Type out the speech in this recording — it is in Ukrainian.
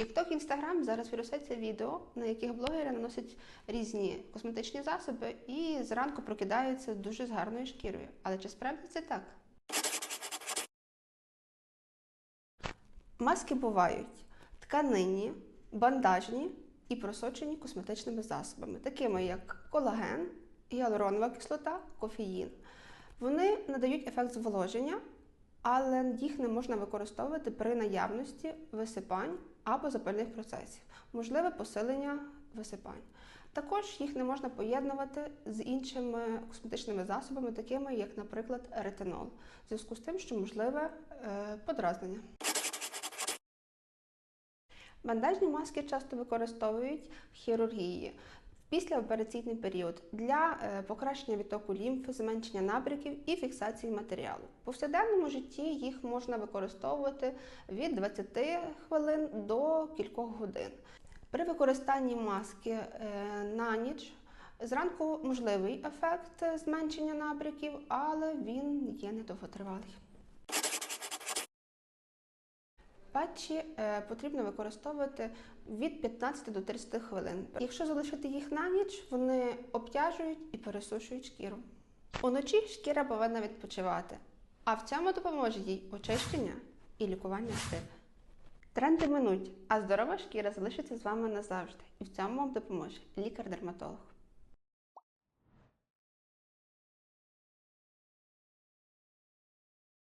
TikTok, Instagram зараз віруситься відео, на яких блогери наносять різні косметичні засоби і зранку прокидаються дуже з гарною шкірою. Але чи справді це так? Маски бувають тканинні, бандажні і просочені косметичними засобами, такими як колаген, гіалуронова кислота, кофеїн. Вони надають ефект зволоження, але їх не можна використовувати при наявності висипань або запальних процесів, можливе посилення висипань. Також їх не можна поєднувати з іншими косметичними засобами, такими як, наприклад, ретинол, в зв'язку з тим, що можливе е, подразнення. Бандажні маски часто використовують в хірургії післяопераційний період для е, покращення відтоку лімфи, зменшення набряків і фіксації матеріалу. В повсякденному житті їх можна використовувати від 20 хвилин до кількох годин. При використанні маски е, на ніч зранку можливий ефект зменшення набряків, але він є недовготривалий. Патчі е, потрібно використовувати від 15 до 30 хвилин. Якщо залишити їх на ніч, вони обтяжують і пересушують шкіру. Уночі шкіра повинна відпочивати, а в цьому допоможе їй очищення і лікування сив. Тренди минуть, а здорова шкіра залишиться з вами назавжди. І в цьому вам допоможе лікар-дерматолог.